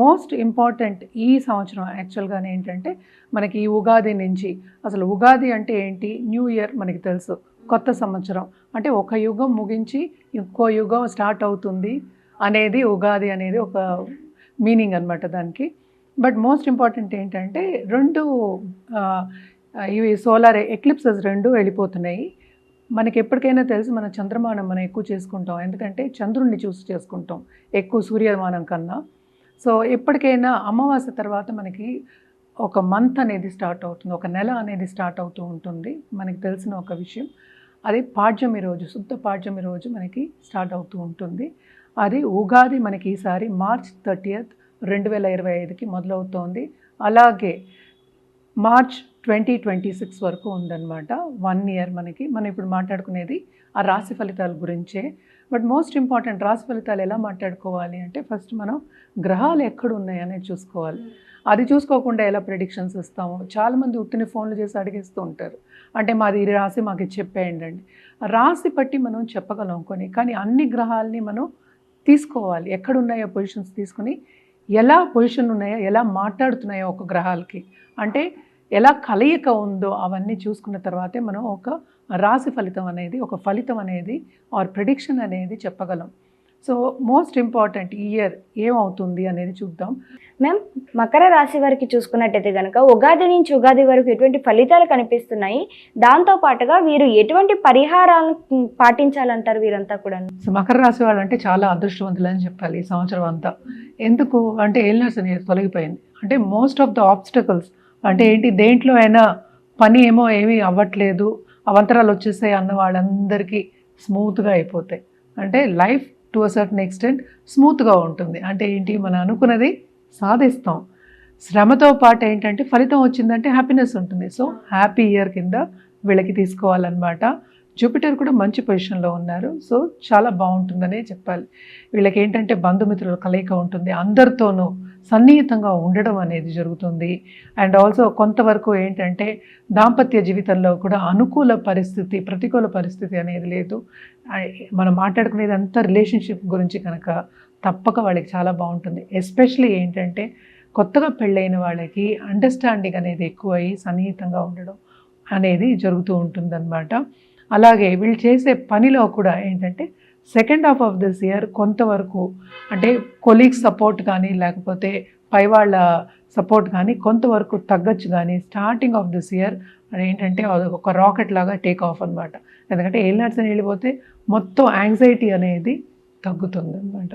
Most important ఈ సంవత్సరం యాక్చువల్గానే ఏంటంటే మనకి ఈ ఉగాది నుంచి అసలు ఉగాది అంటే ఏంటి? న్యూ ఇయర్ మనకి తెలుసు. కొత్త సంవత్సరం. అంటే ఒక యుగం ముగించి ఇంకో యుగం స్టార్ట్ అవుతుంది అనేది ఉగాది అనేది ఒక మీనింగ్ అనమాట దానికి. బట్ మోస్ట్ ఇంపార్టెంట్ ఏంటంటే రెండు ఇవి సోలార్ ఎక్లిప్సెస్ రెండు వెళ్ళిపోతున్నాయి. మనకి ఎప్పటికైనా తెలుసు మన చంద్రమానం మనం ఎక్కువ చేసుకుంటాం. ఎందుకంటే చంద్రుణ్ణి చూసి చేసుకుంటాం ఎక్కువ సూర్యమానం కన్నా. సో ఎప్పటికైనా అమావాస్య తర్వాత మనకి ఒక మంత్ అనేది స్టార్ట్ అవుతుంది ఒక నెల అనేది స్టార్ట్ అవుతూ ఉంటుంది. మనకి తెలిసిన ఒక విషయం అది పాడ్యమి రోజు శుద్ధ పాడ్యమి రోజు మనకి స్టార్ట్ అవుతూ ఉంటుంది. అది ఉగాది మనకి ఈసారి మార్చ్ థర్టీయత్ రెండు వేల ఇరవై ఐదుకి మొదలవుతోంది. అలాగే మార్చ్ ట్వంటీ ట్వంటీ సిక్స్ వరకు ఉందన్నమాట. వన్ ఇయర్ మనకి మనం ఇప్పుడు మాట్లాడుకునేది ఆ రాశి ఫలితాల గురించే. బట్ మోస్ట్ ఇంపార్టెంట్ రాశి ఫలితాలు ఎలా మాట్లాడుకోవాలి అంటే ఫస్ట్ మనం గ్రహాలు ఎక్కడ ఉన్నాయి అనేది చూసుకోవాలి. అది చూసుకోకుండా ఎలా ప్రెడిక్షన్స్ ఇస్తాము? చాలామంది ఉత్తిని ఫోన్లు చేసి అడిగేస్తూ ఉంటారు. అంటే మాది ఈ రాశి మాకు చెప్పేయండి అండి రాశి బట్టి మనం చెప్పగలం కొన్ని కానీ అన్ని గ్రహాలని మనం తీసుకోవాలి. ఎక్కడ ఉన్నాయో పొజిషన్స్ తీసుకుని ఎలా పొజిషన్ ఉన్నాయో ఎలా మాట్లాడుతున్నాయో ఒక గ్రహాలకి. అంటే ఎలా కలయిక ఉందో అవన్నీ చూసుకున్న తర్వాతే మనం ఒక రాశి ఫలితం అనేది ఒక ఫలితం అనేది ఆర్ ప్రిడిక్షన్ అనేది చెప్పగలం. సో మోస్ట్ ఇంపార్టెంట్ ఇయర్ ఏమవుతుంది అనేది చూద్దాం. మ్యామ్ మకర రాశి వారికి చూసుకున్నట్టయితే కనుక ఉగాది నుంచి ఉగాది వరకు ఎటువంటి ఫలితాలు కనిపిస్తున్నాయి? దాంతో పాటుగా వీరు ఎటువంటి పరిహారాలను పాటించాలంటారు వీరంతా కూడా? సో మకర రాశి వాళ్ళు అంటే చాలా అదృష్టవంతులు అని చెప్పాలి ఈ సంవత్సరం అంతా. ఎందుకు? అంటే ఎయిల్నర్స్ అనేది తొలగిపోయింది. అంటే మోస్ట్ ఆఫ్ ద ఆబ్స్టకల్స్ అంటే ఏంటి? దేంట్లో అయినా పని ఏమో ఏమీ అవ్వట్లేదు. అవంతరాలు వచ్చేసాయి అన్న వాళ్ళందరికీ స్మూత్గా అయిపోతాయి. అంటే life to a certain extent స్మూత్గా ఉంటుంది. అంటే ఏంటి? మనం అనుకున్నది సాధిస్తాం. శ్రమతో పాటు ఏంటంటే ఫలితం వచ్చిందంటే హ్యాపీనెస్ ఉంటుంది. సో హ్యాపీ ఇయర్ కింద వీళ్ళకి తీసుకోవాలన్నమాట. జూపిటర్ కూడా మంచి పొజిషన్లో ఉన్నారు. సో చాలా బాగుంటుందనే చెప్పాలి. వీళ్ళకి ఏంటంటే బంధుమిత్రుల కలయిక ఉంటుంది. అందరితోనూ సన్నిహితంగా ఉండడం అనేది జరుగుతుంది. అండ్ ఆల్సో కొంతవరకు ఏంటంటే దాంపత్య జీవితంలో కూడా అనుకూల పరిస్థితి ప్రతికూల పరిస్థితి అనేది లేదు. మనం మాట్లాడుకునేది అంతా రిలేషన్షిప్ గురించి కనుక తప్పక వాళ్ళకి చాలా బాగుంటుంది. ఎస్పెషలీ ఏంటంటే కొత్తగా పెళ్ళైన వాళ్ళకి అండర్స్టాండింగ్ అనేది ఎక్కువయ్యి సన్నిహితంగా ఉండడం అనేది జరుగుతూ ఉంటుందన్నమాట. అలాగే వీళ్ళు చేసే పనిలో కూడా ఏంటంటే second half of this year కొంతవరకు అంటే కొలీగ్స్ సపోర్ట్ కానీ లేకపోతే పై వాళ్ళ సపోర్ట్ కానీ కొంతవరకు తగ్గచ్చు కానీ స్టార్టింగ్ ఆఫ్ దిస్ ఇయర్ ఏంటంటే అది ఒక రాకెట్ లాగా టేక్ ఆఫ్ అనమాట ఎందుకంటే ఏలినాట్స్ అని వెళ్ళిపోతే మొత్తం యాంగ్జైటీ అనేది తగ్గుతుంది అనమాట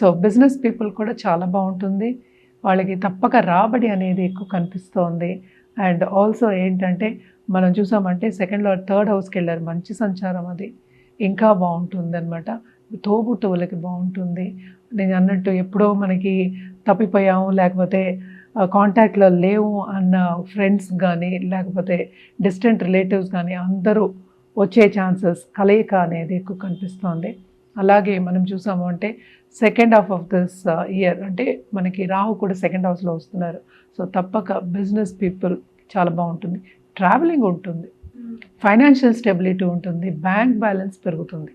సో బిజినెస్ పీపుల్ కూడా చాలా బాగుంటుంది. వాళ్ళకి తప్పక రాబడి అనేది ఎక్కువ కనిపిస్తోంది. అండ్ ఆల్సో ఏంటంటే మనం చూసామంటే సెకండ్లో థర్డ్ హౌస్కి వెళ్ళారు. మంచి సంచారం అది. ఇంకా బాగుంటుంది అనమాట తోబుట్టువులకి బాగుంటుంది. నేను అన్నట్టు ఎప్పుడో మనకి తప్పిపోయాము లేకపోతే కాంటాక్ట్లో లేవు అన్న ఫ్రెండ్స్ కానీ లేకపోతే డిస్టెంట్ రిలేటివ్స్ కానీ అందరూ వచ్చే ఛాన్సెస్ కలయిక అనేది ఎక్కువ కనిపిస్తోంది. అలాగే మనం చూసాము అంటే second half of this year అంటే మనకి రాహు కూడా సెకండ్ హౌస్లో వస్తున్నారు. సో తప్పక బిజినెస్ పీపుల్ చాలా బాగుంటుంది. ట్రావెలింగ్ ఉంటుంది. ఫైనాన్షియల్ స్టెబిలిటీ ఉంటుంది బ్యాంక్ బ్యాలెన్స్ పెరుగుతుంది.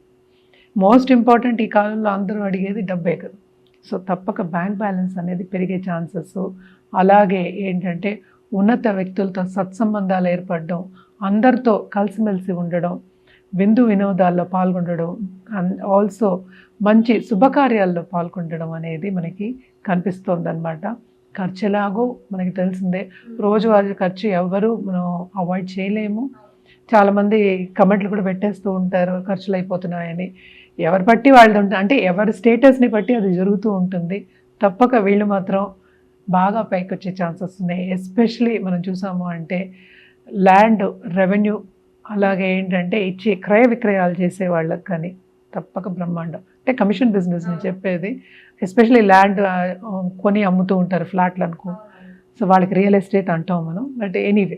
మోస్ట్ ఇంపార్టెంట్ ఈ కాలంలో అందరూ అడిగేది డబ్బే కదా. సో తప్పక బ్యాంక్ బ్యాలెన్స్ అనేది పెరిగే ఛాన్సెస్ అలాగే ఏంటంటే ఉన్నత వ్యక్తులతో సత్సంబంధాలు ఏర్పడడం అందరితో కలిసిమెలిసి ఉండడం విందు వినోదాల్లో పాల్గొనడం అండ్ ఆల్సో మంచి శుభకార్యాల్లో పాల్గొనడం అనేది మనకి కనిపిస్తోందనమాట ఖర్చు ఎలాగో మనకి తెలిసిందే రోజువారీ ఖర్చు ఎవ్వరూ మనం అవాయిడ్ చేయలేము. చాలామంది కమెంట్లు కూడా పెట్టేస్తూ ఉంటారు ఖర్చులు అయిపోతున్నాయని ఎవరు బట్టి వాళ్ళు ఉంటుంది అంటే ఎవరి స్టేటస్ని బట్టి అది జరుగుతూ ఉంటుంది. తప్పక వీళ్ళు మాత్రం బాగా పైకి వచ్చే ఛాన్సెస్ ఉన్నాయి. ఎస్పెషలీ మనం చూసాము అంటే ల్యాండ్ రెవెన్యూ అలాగే ఏంటంటే ఇచ్చే క్రయ విక్రయాలు చేసే వాళ్ళకి కానీ తప్పక బ్రహ్మాండం. అంటే కమిషన్ బిజినెస్ అని చెప్పేది. ఎస్పెషలీ ల్యాండ్ కొని అమ్ముతూ ఉంటారు ఫ్లాట్లు అనుకో సో వాళ్ళకి రియల్ ఎస్టేట్ అంటాం మనం. బట్ ఎనీవే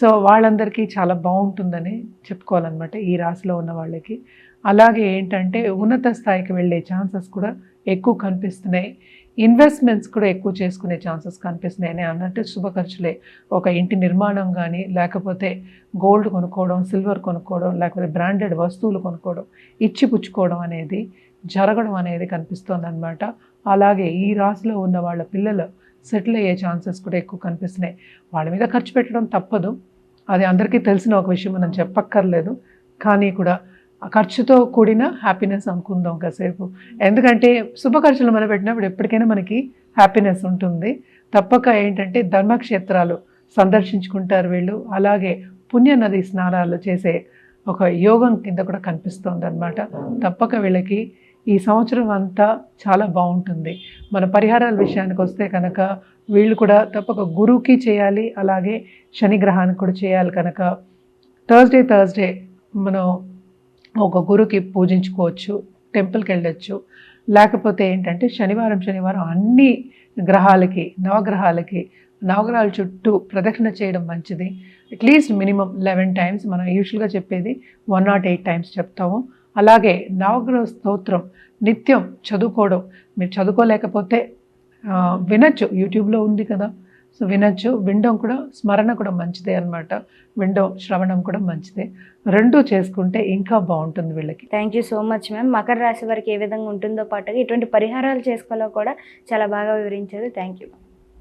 సో వాళ్ళందరికీ చాలా బాగుంటుందని చెప్పుకోవాలన్నమాట ఈ రాశిలో ఉన్న వాళ్ళకి. అలాగే ఏంటంటే ఉన్నత స్థాయికి వెళ్ళే ఛాన్సెస్ కూడా ఎక్కువ కనిపిస్తున్నాయి. ఇన్వెస్ట్మెంట్స్ కూడా ఎక్కువ చేసుకునే ఛాన్సెస్ కనిపిస్తున్నాయి. అని అన్నట్టు శుభ ఖర్చులే. ఒక ఇంటి నిర్మాణం కానీ లేకపోతే గోల్డ్ కొనుక్కోవడం సిల్వర్ కొనుక్కోవడం లేకపోతే బ్రాండెడ్ వస్తువులు కొనుక్కోవడం ఇచ్చి పుచ్చుకోవడం అనేది జరగడం అనేది కనిపిస్తుంది అలాగే ఈ రాశిలో ఉన్న వాళ్ళ పిల్లలు సెటిల్ అయ్యే ఛాన్సెస్ కూడా ఎక్కువ కనిపిస్తున్నాయి. వాళ్ళ మీద ఖర్చు పెట్టడం తప్పదు. అది అందరికీ తెలిసిన ఒక విషయం మనం చెప్పక్కర్లేదు. కానీ కూడా ఆ ఖర్చుతో కూడిన హ్యాపీనెస్ అనుకుందాం కాసేపు. ఎందుకంటే శుభ ఖర్చులు మనం పెట్టినప్పుడు ఎప్పటికైనా మనకి హ్యాపీనెస్ ఉంటుంది. తప్పక ఏంటంటే ధర్మక్షేత్రాలు సందర్శించుకుంటారు వీళ్ళు. అలాగే పుణ్యనది స్నానాలు చేసే ఒక యోగం కింద కూడా కనిపిస్తుంది అనమాట తప్పక వీళ్ళకి ఈ సంవత్సరం అంతా చాలా బాగుంటుంది. మన పరిహారాల విషయానికి వస్తే కనుక వీళ్ళు కూడా తప్పక గురువుకి చేయాలి అలాగే శని గ్రహానికి కూడా చేయాలి కనుక. థర్స్డే థర్స్డే మనం ఒక గురుకి పూజించుకోవచ్చు టెంపుల్కి వెళ్ళొచ్చు. లేకపోతే ఏంటంటే శనివారం శనివారం అన్ని గ్రహాలకి నవగ్రహాలకి నవగ్రహాల చుట్టూ ప్రదక్షిణ చేయడం మంచిది. అట్లీస్ట్ మినిమం లెవెన్ టైమ్స్ మనం యూజువల్గా చెప్పేది వన్ నాట్ ఎయిట్ టైమ్స్ చెప్తాము. అలాగే నవగ్రహ స్తోత్రం నిత్యం చదువుకోవడం. మీరు చదువుకోలేకపోతే వినొచ్చు. యూట్యూబ్లో ఉంది కదా. సో వినొచ్చు. వినడం కూడా స్మరణ కూడా మంచిదే అన్నమాట. వినడం శ్రవణం కూడా మంచిదే. రెండు చేసుకుంటే ఇంకా బాగుంటుంది వీళ్ళకి. Thank you so much ma'am Makar రాశి వారికి ఏ విధంగా ఉంటుందో పాటుగా ఇటువంటి పరిహారాలు చేసుకోవాలో కూడా చాలా బాగా వివరించారు. Thank you